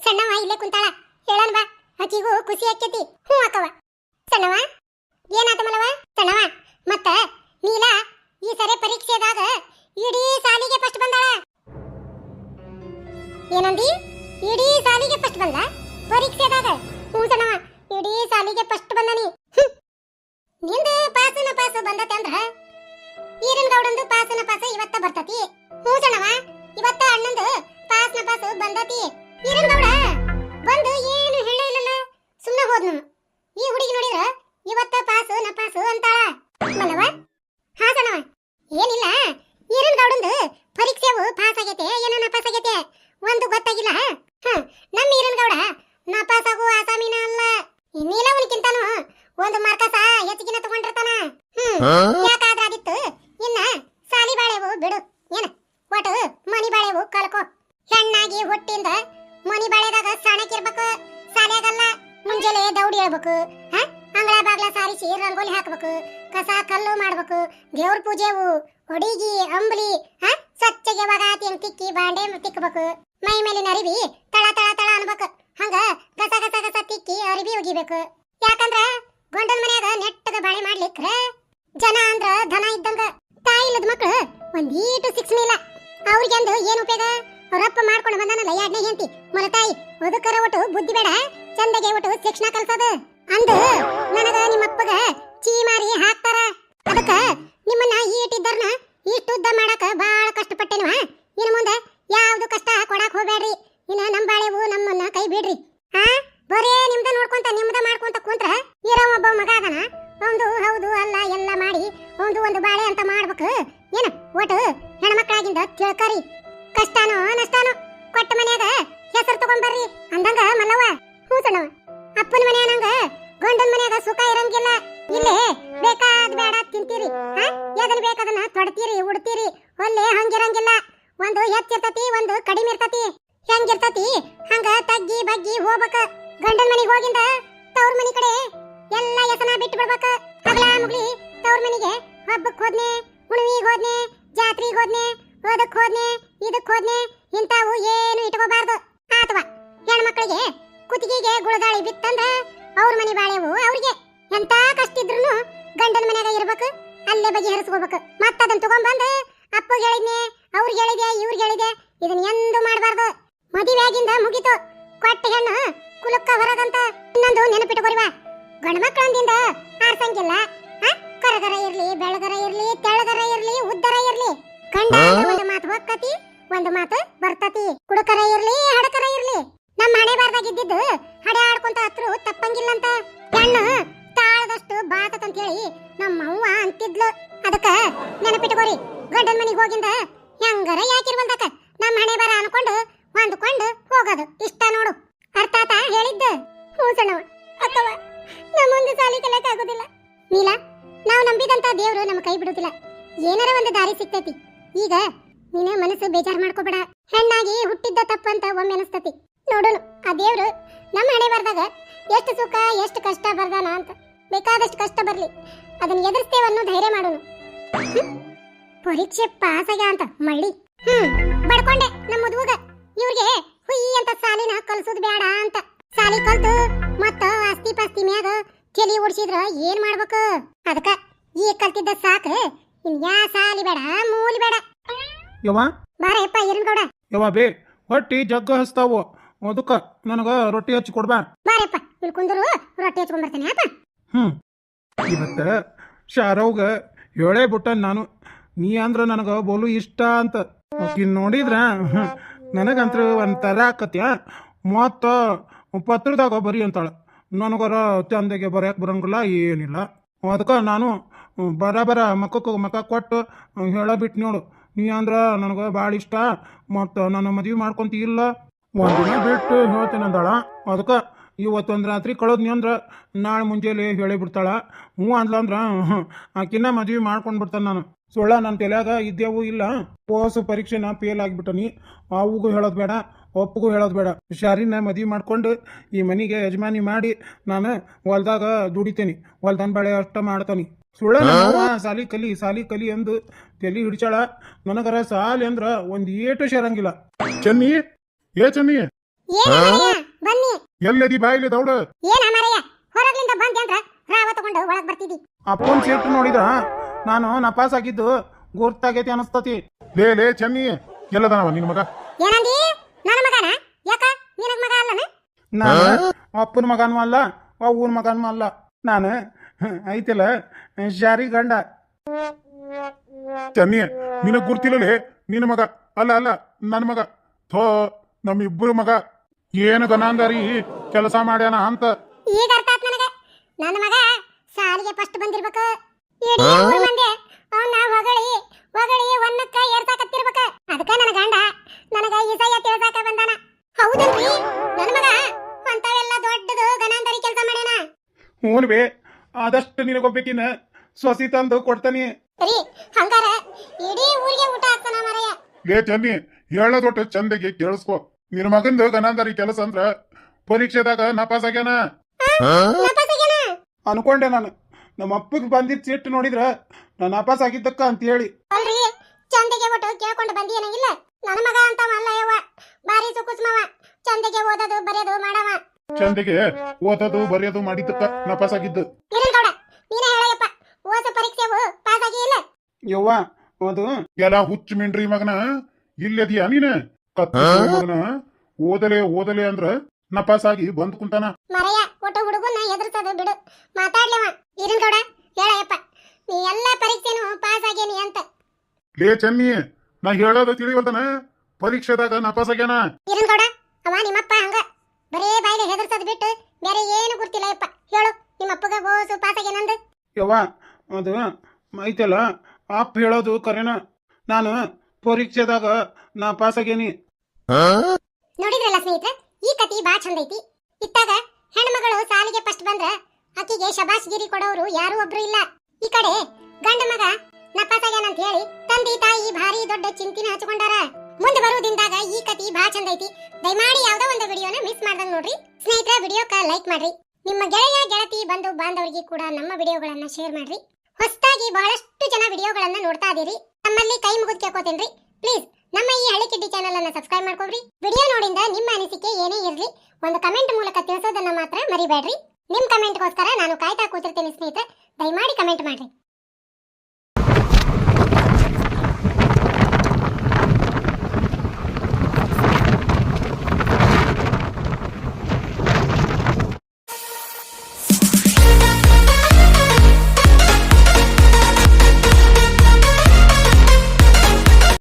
ಸಣ್ಣವ ಇಲ್ಲೇ ಕುಂತಾಳ. ಹೇಳನ್ ಬಾ. ಆಕಿಗೂ ಖುಷಿ ಆಕ್ಕೇತಿ ಹ್ಞೂ ಅಕ್ಕವ ಸಣ್ಣವ ಏನಾತ ಮಲವ ಸಣ್ಣವ ಮತ್ತ ನೀಲ, ಈ ಸರಿ ಪರೀಕ್ಷೆದಾಗ ಇಡೀ ಸಾಲಿಗೆ ಫಸ್ಟ್ ಬಂದಾಳ. ಏನಂದಿ? ಇಡೀ ಸಾಲಿಗೆ ಫಸ್ಟ್ ಬಂದ? ಪರೀಕ್ಷೆದಾಗ? ಹ್ಞೂ ಸಣ್ಣವ ಇಡೀ ಸಾಲಿಗೆ ಫಸ್ಟ್ ಬಂದನಿ. ನಿಂದು ಪಾಸನ ಪಾಸ ಬಂದತೆ ಅಂದ್ರ ಈರನ್ ಗೌಡಂದು ಪಾಸನ ಪಾಸ ಇವತ್ತ ಬರ್ತತಿ. ಹ್ಞೂ ಸಣ್ಣವ ಇವತ್ತ ಅಣ್ಣಂದು ಪಾಸನ ಪಾಸ ಬಂದತಿ. ಈರಿನ ಗೌಡ ಬಂದು ಏನು ಹೇಳೇ ಇಲ್ಲಲ್ಲ ಸುಮ್ಮನೆ ಹೋದ್ನು ಈ ಹುಡುಗಿ ನೋಡಿದ್ರ ಇವತ್ತ ಪಾಸು ನ ಪಾಸು ಅಂತಾಳ ಮಲ್ಲವ ಹಾ ಸಣ್ಣವ ಏನಿಲ್ಲ ಈರಿನ ಗೌಡಂದು ಪರೀಕ್ಷೆವು ಪಾಸ್ ಆಗೈತೆ ಏನೋ ನಪಾಸ್ ಆಗೈತೆ ಒಂದು ಗೊತ್ತಾಗಿಲ್ಲ ಹ ನಮ್ಮ ಈರಿನ ಗೌಡ ನಪಾಸ್ ಆಗು ಆಸಾಮಿನ ಅಲ್ಲ ಇನ್ನಿಲ್ಲ ಅವನಿಗಿಂತಾನು ಒಂದು ಮಾರ್ಕಸ ಹೆಚ್ಚಿಗಿನ ತಗೊಂಡಿರ್ತಾನ ಹ್ಮ್ ಯಾಕಾದ್ರ ಆದಿತ್ತು ಇನ್ನ ಸಾಲಿ ಬಾಳೆವು ಬಿಡು. ಏನ? ಒಟ್ಟು ಮನಿ ಬಾಳೆವು ಕಲ್ಕೋ ಹೆಣ್ಣಾಗಿ ಹುಟ್ಟಿಂದ ಮನಿ ಬಾಳೆದಾಗ ಸಣ್ಣಕ್ಕಿರ್ಬೇಕು ಸಾಲ್ಯಾಗಲ್ಲ. ಮುಂಜಾನೆ ದೌಡಿ ಹೇಳ್ಬೇಕು, ಹ? ಅಂಗಳ ಬಾಗ್ಲ ಸಾರಿಸಿ ರಂಗೋಲಿ ಹಾಕ್ಬೇಕು, ಕಸ ಕಲ್ಲು ಮಾಡ್ಬೇಕು, ದೇವ್ರ ಪೂಜೆವು, ಹೊಡಿಗಿ, ಅಂಬ್ಲಿ, ಹ? ಸ್ವಚ್ಛಗೆ ಒಗಾತಿ ತಿಕ್ಕಿ, ಬಾಂಡೆ ತಿಕ್ಕಬೇಕು. ಮೈ ಮೇಲಿನ ಅರಿವಿ ತಳ ತಳ ತಳ ಅನ್ಬೇಕು. ಹಂಗ ಗಸ ಗಸ ಗಸ ತಿಕ್ಕಿ ಅರಿವಿ ಒಗಿಬೇಕು ಯಾಕಂದ್ರ ಗಂಡನ ಮನ್ಯಾಗ ನೆಟ್ಟದ ಬಾಳೆ ಮಾಡ್ಲಿಕ್ರ ಜನ ಅಂದ್ರ ಧನ ಇದ್ದಂಗ. ತಾಯಿ ಇಲ್ಲದ ಒಂದೀಟು ಒಂದ್ ಇಲ್ಲ. ಅವ್ರಿಗೆಂದು ಏನು ಉಪಯೋಗ? ಅವರಪ್ಪ ಮಾಡ್ಕೊಂಡು ಬಂದಾನಲ್ಲ ಎರಡನೇ ಹೆಂಡತಿ? ಮೊಲತಾಯಿ, ಒದಕರ ಒಟ್ಟು ಬುದ್ಧಿ ಬೇಡ. ಚಂದಗೆ ಒಟ್ಟು ಶಿಕ್ಷಣ ಕಲ್ಸೋದು. ಅಂದು ನನಗ ನಿಮ್ಮಪ್ಪಗ ಚೀ ಮಾರಿ ಹಾಕ್ತಾರ. ಅದಕ್ಕ ನಿಮ್ಮನ್ನ ಈಟಿದ್ದರ್ನ ಇಷ್ಟು ಉದ್ದ ಮಾಡಕ ಬಾಳ ಕಷ್ಟಪಟ್ಟೆನವ. ಹೆಣ್ಮಕ್ಳಾಗಿಂದ ಕಷ್ಟಾನೋ ನಷ್ಟಾನೋ, ಕೊಟ್ಟ ಮನ್ಯಾಗ ಹೆಸರು ತಗೊಂಬರ್ರಿ ಅಂದಂಗ ಮಲ್ಲವ್ವ, ಹ್ಞೂ ಸಣ್ಣವ ಅಪ್ಪನ ಮನ್ಯಾನಂಗ ಗಂಡನ ಮನ್ಯಾಗ ಸುಖ ಇರಂಗಿಲ್ಲ. ಇಲ್ಲೇ ಬೇಕಾದ ಬೇಡ ತಿಂತೀರಿ. ಹಾ? ಎದನ್ ಬೇಕದನ್ನ ತೊಡ್ತೀರಿ, ಉಡ್ತೀರಿ. ಒಲ್ಲೆ ಹಂಗಿರಂಗಿಲ್ಲ ಒಂದು ಹೆಚ್ಚಿರ್ತತಿ ಒಂದು ಕಡಿಮೆ ಇರ್ತತಿ. ಹೆಂಗಿರ್ತತಿ ಹಂಗ ತಗ್ಗಿ ಬಗ್ಗಿ ಹೋಗ್ಬೇಕ. ಗಂಡನ ಮನೆಗೆ ಹೋಗಿಂದ ತವ್ರ ಮನೆ ಕಡೆ ಎಲ್ಲ ಯತನ ಬಿಟ್ಟು ಬಿಡ್ಬೇಕ. ಹಗಲ ಮುಗ್ಲಿ ತವ್ರ ಮನೆಗೆ ಹಬ್ಬಕ್ಕೆ ಹೋದ್ನೆ ಹುಣ್ಣಿಗೆ ಹೋದ್ನೆ, ಜಾತ್ರೆಗೆ ಹೋದ್ನೆ ಅದಕ್ ಹೋದ್ನೆ, ಇದಕ್ ಹೋದ್ನೆ ಇಂತಾವು ಏನು ಇಟ್ಕೋಬಾರ್ದು. ಅಥವಾ ಹೆಣ್ಮಕ್ಳಿಗೆ ಕುತ್ತಿಗೆಗೆ ಗುಳದಾಳಿ ಬಿತ್ತಂದ್ರ ಅವ್ರ ಮನೆ ಬಾಳೆವು ಅವ್ರಿಗೆ. ಎಂತ ಕಷ್ಟ ಇದ್ರೂನು ಗಂಡನ ಮನ್ಯಾಗ ಇರ್ಬೇಕು, ಅಲ್ಲೇ ಬಗೆಹರಿಸ್ಕೋಬೇಕು ಮತ್ತದನ್ನ ತಗೊಂಡ್ಬಂದು ಅಪ್ಪ ಹೇಳಿದ್ನೆ, ಅವ್ರಿಗೆ ಹೇಳಿದೆ, ಇವ್ರಿಗೆ ಹೇಳಿದೆ ಇದನ್ನ ಎಂದು ಮಾಡಬಾರ್ದು. ಮದುವೆಯಾಗಿಂದ ಮುಗಿತು. ಕೊಟ್ಟ ಹೆಣ್ಣು ಕುಲುಕ್ಕ ಹೊರಗಂತ ಇನ್ನೊಂದು ನೆನಪಿಟ್ಕೊರಿವ. ಗಂಡ ಮಕ್ಕಳಂದಿಂದ ಆರ್ಸಂಗಿಲ್ಲ? ಕರಗರ ಇರ್ಲಿ, ಬೆಳಗರ ಇರ್ಲಿ, ತೆಳಗರ ಇರ್ಲಿ, ಉದ್ದರ ಇರ್ಲಿ. ಗಂಡ ಒಂದು ಮಾತು ಹೋಗ್ತತಿ ಒಂದು ಮಾತು ಬರ್ತತಿ. ಕುಡಕರ ಇರ್ಲಿ ಹಡಕರ ಇರ್ಲಿ. ನಮ್ಮ ಹಣೆ ಬಾರ್ದಾಗ ಇದ್ದಿದ್ದು ಹಡೆ ಆಡ್ಕೊಂತ ಹತ್ರು ತಪ್ಪಂಗಿಲ್ಲ ಅಂತ ಹೆಣ್ಣು ತಾಳದಷ್ಟು ಬಾತತ್ ಹೇಳಿ ನಮ್ಮ ಅವ್ವ ಅಂತಿದ್ಲು. ಅದಕ್ಕ ನೆನಪಿಟ್ಕೋರಿ ಗಂಡನ ಮನೆಗೆ ಹೋಗಿಂದ ಹೆಂಗರ ಯಾಕಿರ್ಬಂದಕ ನಮ್ಮ ಹಣೆ ಬರ ಅನ್ಕೊಂಡು ಹೊಂದ್ಕೊಂಡು ಹೋಗೋದು. ಇಷ್ಟ ನೋಡು. ಅರ್ಥಾತ ಹೇಳಿದ್ದ ಹೂಸಣವ ಅಕ್ಕವ ನಮ್ಮ ಮುಂದೆ ಆಗೋದಿಲ್ಲ. ನೀಲ ನಾವು ನಂಬಿದಂತ ದೇವ್ರು ನಮ್ಮ ಕೈ ಬಿಡುದಿಲ್ಲ. ಏನಾರ ಒಂದು ದಾರಿ ಸಿಗ್ತೈತಿ. ಈಗ ನೀನು ಮನಸ್ಸು ಬೇಜಾರ್ ಮಾಡ್ಕೋಬೇಡ. ಹೆಣ್ಣಾಗಿ ಹುಟ್ಟಿದ್ದ ತಪ್ಪಂತ ಒಮ್ಮೆ ಅನಿಸ್ತತಿ. ನೋಡೋಣ ಆ ದೇವ್ರು ನಮ್ಮ ಹಣೆ ಬರ್ದಾಗ ಎಷ್ಟು ಸುಖ, ಎಷ್ಟು ಕಷ್ಟ ಬರ್ದಾನ ಅಂತ. ಬೇಕಾದಷ್ಟು ಕಷ್ಟ ಬರ್ಲಿ. ಅದನ್ನ ಎದುರಿಸ್ತೇವೆ ಅನ್ನೋ ಧೈರ್ಯ ಮಾಡೋನು. ಪರೀಕ್ಷೆ ಪಾಸ್ ಆಗ ಅಂತ, ಮಳ್ಳಿ. ಹ್ಮ್, ಬಡ್ಕೊಂಡೆ ನಮ್ಮ ಮದುವಾಗ. ಇವ್ರಿಗೆ ಹುಯಿ ಅಂತ ಸಾಲಿನ ಕಲ್ಸೋದು ಬೇಡ ಅಂತ. ಸಾಲಿ ಕಲ್ತು ಮತ್ತ ಆಸ್ತಿ ಪಾಸ್ತಿ ಮ್ಯಾಗ ಚಲಿ ಓಡಿಸಿದ್ರ ಏನ್ ಮಾಡ್ಬೇಕು? ಅದಕ್ಕ ಈ ಕಲ್ತಿದ್ದ ಸಾಕು ಇನ್ ಯಾ ಸಾಲಿ ಬೇಡ ಮೂಲಿ ಬೇಡ. ಯವ್ವ? ಬಾರಪ್ಪ ಇರನ್ ಗೌಡ. ಯವ್ವ ಬೇ ಹೊಟ್ಟಿ ಜಗ್ಗ ಹಸ್ತಾವು. ಅದಕ್ಕ ನನಗ ರೊಟ್ಟಿ ಹಚ್ಚಿ ಕೊಡ್ಬಾ. ಬಾರಪ್ಪ ಇಲ್ಲಿ ಕುಂದ್ರು ರೊಟ್ಟಿ ಹಚ್ಕೊಂಡ್ ಬರ್ತಾನೆ ಆತ ಹ್ಮ್. ಇವತ್ತ ಶಾರವ್ಗ ಹೇಳೇ ಬಿಟ್ಟ ನಾನು. ನೀ ಅಂದ್ರ ನನಗ ಬೋಲು ಇಷ್ಟ ಅಂತ. ಆಕಿನ್ ನೋಡಿದ್ರ ನನಗಂತ್ರ ಒಂಥರ ಆಕತ್ಯ. ಮತ್ತ ಪತ್ರದಾಗ ಬರಿ ಅಂತಾಳ. ನನಗರ ಚಂದಗೆ ಬರ್ಯಾಕ ಬರಂಗಿಲ್ಲ ಏನಿಲ್ಲ. ಅದಕ್ಕೆ ನಾನು ಬರ ಬರ, ಮಕ್ಕಕ್ಕೆ, ಮಕ್ಕ ಕೊಟ್ಟು ಹೇಳಬಿಟ್ಟು ನೋಡು. ನೀ ಅಂದ್ರೆ ನನಗೆ ಭಾಳ ಇಷ್ಟ. ಮತ್ತು ನನ್ನ ಮದುವೆ ಮಾಡ್ಕೊಂತ ಇಲ್ಲ. ಒಂದಿನ ಬಿಟ್ಟು ಹೇಳ್ತೇನೆ ಅಂದಾಳ. ಅದಕ್ಕೆ ಇವತ್ತೊಂದು ರಾತ್ರಿ ಕಳೋದ್ನಿ ಅಂದ್ರೆ ನಾಳೆ ಮುಂಜಾನೆ ಹೇಳಿ ಬಿಡ್ತಾಳ ಹ್ಞೂ ಅಂದ್ಲಂದ್ರೆ ಆಕಿನ್ನ ಮದುವೆ ಮಾಡ್ಕೊಂಡು ಬಿಡ್ತಾನೆ ನಾನು. ಸುಳ್ಳ ನನ್ನ ತಲೆಯಾಗ ಇದ್ದೇವು ಇಲ್ಲ. ಓಸು ಪರೀಕ್ಷೆನ ಫೇಲ್ ಆಗಿಬಿಟ್ಟನಿ ಅವಗೂ ಹೇಳೋದು ಬೇಡ ಒಪ್ಪಗೂ ಹೇಳೋದು ಬೇಡ. ಶಾರಿನ ಮದುವೆ ಮಾಡ್ಕೊಂಡು ಈ ಮನೆಗೆ ಯಜಮಾನಿ ಮಾಡಿ ನಾನು ಹೊಲ್ದಾಗ ದುಡಿತೇನೆ. ಹೊಲ್ದನ್ ಬಳೆ ಅಷ್ಟ ಮಾಡ್ತಾನೆ. ಸುಳ್ಳ ಸಾಲಿ ಕಲಿ ಸಾಲಿ ಕಲಿ ಎಂದು ತಲೆ ಹಿಡಿಚಾಳ. ನನಗರ ಸಾಲಿ ಅಂದ್ರ ಒಂದ್ ಏಟು ಸೇರಂಗಿಲ್ಲ. ಚೆನ್ನಿ ಏ ಚನ್ನಿ. ಎಲ್ಲದಿ ಬಾಯಿಲಿ ದೌಡ. ಹೊರಗ್ಲಿಂದ ರಾವ ತಗೊಂಡು ಒಳಗ್ ಅಪ್ಪನ್ ಸೀಟ್ ನೋಡಿದ್ರ ನಾನು ನಪಾಸ್ ಆಗಿದ್ದು ಗುರ್ತಾಗೈತಿ ಅನಸ್ತತಿ. ಲೇ ಲೇ ಚನ್ನಿ ಎಲ್ಲದನವ ನಿನ್ ಮಗ? ಏನಂದಿ? ನನ್ನ ಮಗನ? ಯಾಕ? ನಿನಗ್ ಮಗ ಅಲ್ಲನ? ನಾನು ಅಪ್ಪನ ಮಗನೂ ಅಲ್ಲ ಅವ್ವನ ಮಗನೂ ಅಲ್ಲ. ನಾನು ಐತಿಲ್ಲ? ಶಾರಿ ಗಂಡ. ಚೆನ್ನಿ ನಿನ ಗುರ್ತಿಲ್ಲಲೇ? ನಿನ್ನ ಮಗ. ಅಲ್ಲ ಅಲ್ಲ ನನ್ನ ಮಗ. ಥೋ ನಮ್ಮಿಬ್ಬರು ಮಗ. ಏನು ಗನಾಂದಾರಿ ಕೆಲಸ ಮಾಡ್ಯಾನ ಅಂತ. ಈಗ ಅರ್ಥ ಆತ್ ನನಗೆ. ನನ್ನ ಮಗ ಸಾಲಿಗೆ ಫಸ್ಟ್ ಬಂದಿರ್ಬೇಕು. ಇಡೀ ಊರ್ ಮಂದಿ ಅವನ್ನ ಹೊಗಳಿ ಹೊಗಳಿ ಒನ್ನಕ್ಕ ಏರ್ಸಾಕತ್ತಿರ್ಬೇಕ. ಅದಕ್ಕ ನನ್ನ ಗಂಡ ನನಗ ಈಸಯ್ಯ ತಿಳ್ಸಾಕ ಬಂದಾನ. ಹೌದಲ್ರಿ? ನನ್ನ ಮಗ ಅಂತವೆಲ್ಲ ದೊಡ್ಡದು ಗನಾಂದರಿ ಕೆಲಸ ಮಾಡ್ಯಾನ. ಹ್ಞೂ ಆದಷ್ಟು ನಿನಗೊಬ್ಬೇಕಿನ ಸೊಸಿ ತಂದು ಕೊಡ್ತಾನಿ. ರೀ ಹಂಗಾರ ಇಡೀ ಊರಿಗೆ ಊಟ ಹಾಕ್ತಾನ ಮಾರಯ್ಯ ಲೇ ಚೆನ್ನಿ ಹೇಳದೊಟ್ಟು ಚಂದಗೆ ಕೇಳಿಸ್ಕೊ. ನಿನ್ನ ಮಗಂದು ಗನಾಂದರಿ ಕೆಲಸ ಅಂದ್ರ ಪರೀಕ್ಷೆದಾಗ ನಪಾಸ್ ಆಗ್ಯಾನ? ಅನ್ಕೊಂಡೆ ನಾನು. ನಮ್ಮ ಅಪ್ಪಗ್ ಬಂದಿದ್ ಸಿಟ್ಟು ನೋಡಿದ್ರ ನಾನು ನಪಾಸ್ ಆಗಿದ್ದಕ್ಕ ಅಂತ ಹೇಳಿ ಅಲ್ರಿ ಚಂದಗೆ ಒಟ್ಟು ಕೇಳ್ಕೊಂಡು ಬಂದಿಯೇನಂಗಿಲ್ಲ. ನನ್ನ ಮಗ ಅಂತವ ಅಲ್ಲ ಯವ್ವ. ಬಾರಿ ಸುಕುಸ್ಮವ. ಚಂದಗೆ ಓದೋದು ಬರೆಯೋದು ಮಾಡವ. ಚಂದಗೆ ಓದೋದು ಬರೆಯೋದು ಮಾಡಿದ್ದಕ್ಕ ನಾ ಪಾಸ್ ಆಗಿದ್ದು. ಯವ್ವ ಅದು ಎಲ್ಲ ಹುಚ್ಚ ಮಿಂಡ್ರಿ ಮಗನ ಇಲ್ಲದಿಯ ನೀನ? ಕತ್ತ ಮಗನ ಓದಲೆ ಓದಲೆ ಅಂದ್ರ ನಪಾಸ್ ಆಗಿ ಬಂದ್ ಕುಂತಾನ. ಮರಯ್ಯ ಒಟ್ಟ ಹುಡುಗನ ಎದುರ್ತದ ಬಿಡು. ಮಾತಾಡ್ಲವ ಇರನ್ ಗೌಡ ಹೇಳಯ್ಯಪ್ಪ ನೀ ಎಲ್ಲ ಪರೀಕ್ಷೆನೂ ಪಾಸ್ ಆಗೇನಿ ಅಂತ. ಲೇ ಚನ್ನಿ ನಾ ಹೇಳೋದು ತಿಳಿವಲ್ದನ? ಪರೀಕ್ಷೆದಾಗ ನಪಾಸ್ ಆಗ್ಯಾನ? ಇರನ್ ಗೌಡ ಅವ ನಿಮ್ಮಪ್ಪ ಹಂಗ. ಬರೇ ಬಾಯಿಲೆ ಹೆದರ್ಸೋದು ಬಿಟ್ಟು ಬೇರೆ ಏನು ಗುರ್ತಿಲ್ಲ ಯಪ್ಪ. ಹೇಳು ನಿಮ್ಮ ಅಪ್ಪಗ ಓಸು ಪಾಸಾಗೆ ನಂದು? ಯವ್ವ ಅದು ಐತಲ್ಲ ಅಪ್ಪ ಹೇಳೋದು ಕರೆನ. ನಾನು ಪರೀಕ್ಷೆದಾಗ ನಾ ಪಾಸಾಗೇನಿ. ನೋಡಿದ್ರಲ್ಲ ಸ್ನೇಹಿತರೆ ಈ ಕತಿ ಬಾ ಚಂದ ಐತಿ ಇತ್ತಾಗ ಹೆಣ್ಮಗಳು ಸಾಲಿಗೆ ಫಸ್ಟ್ ಬಂದ್ರ ಆಕಿಗೆ ಶಬಾಷ್ಗಿರಿ ಕೊಡೋರು ಯಾರು ಒಬ್ರು ಇಲ್ಲ. ಈ ಕಡೆ ಗಂಡ ಮಗ ನಾ ನಪಾಸಾಗ್ಯಾನಂತ ಹೇಳಿ ತಂದೆ ತಾಯಿ ಭಾರಿ ದೊಡ್ಡ ಚಿಂತಿನ ಹಚ್ಕೊಂಡಾರ. ಮುಂದೆ ಬರೋ ದಿನದಾಗ ಈ ಕತಿ ಬಾಳ ಚಂದ ಐತಿ. ದಯಮಾಡಿ ಯಾವ್ದೋ ಒಂದು ವಿಡಿಯೋನ ಮಿಸ್ ಮಾಡ್ದಂಗ್ ನೋಡ್ರಿ. ಸ್ನೇಹಿತರೆ ವಿಡಿಯೋಕ ಲೈಕ್ ಮಾಡ್ರಿ. ನಿಮ್ಮ ಗೆಳೆಯ, ಗೆಳತಿ, ಬಂಧು, ಬಾಂಧವರಿಗೆ ಕೂಡ ನಮ್ಮ ವಿಡಿಯೋಗಳನ್ನ ಶೇರ್ ಮಾಡ್ರಿ. ಹೊಸದಾಗಿ ಬಹಳಷ್ಟು ಜನ ವಿಡಿಯೋಗಳನ್ನ ನೋಡ್ತಾ ಇದೀರಿ. ನಮ್ಮಲ್ಲಿ ಕೈ ಮುಗಿದು ಕೇಳ್ಕೊತೇನ್ರಿ. ಪ್ಲೀಸ್ ನಮ್ಮ ಈ ಹಳ್ಳಿ ಕಿಡ್ಡಿ ಚಾನೆಲ್ ಅನ್ನ ಸಬ್ಸ್ಕ್ರೈಬ್ ಮಾಡ್ಕೊಳ್ರಿ. ವಿಡಿಯೋ ನೋಡಿಂದ ನಿಮ್ಮ ಅನಿಸಿಕೆ ಏನೇ ಇರಲಿ, ಒಂದು ಕಮೆಂಟ್ ಮೂಲಕ ತಿಳಿಸೋದನ್ನ ಮಾತ್ರ ಮರಿಬೇಡ್ರಿ. ನಿಮ್ ಕಮೆಂಟ್ಗೋಸ್ಕರ ನಾನು ಕಾಯ್ತಾ ಕೂತಿರ್ತೀನಿ ಸ್ನೇಹಿತರೆ. ದಯಮಾಡಿ ಕಮೆಂಟ್ ಮಾಡ್ರಿ.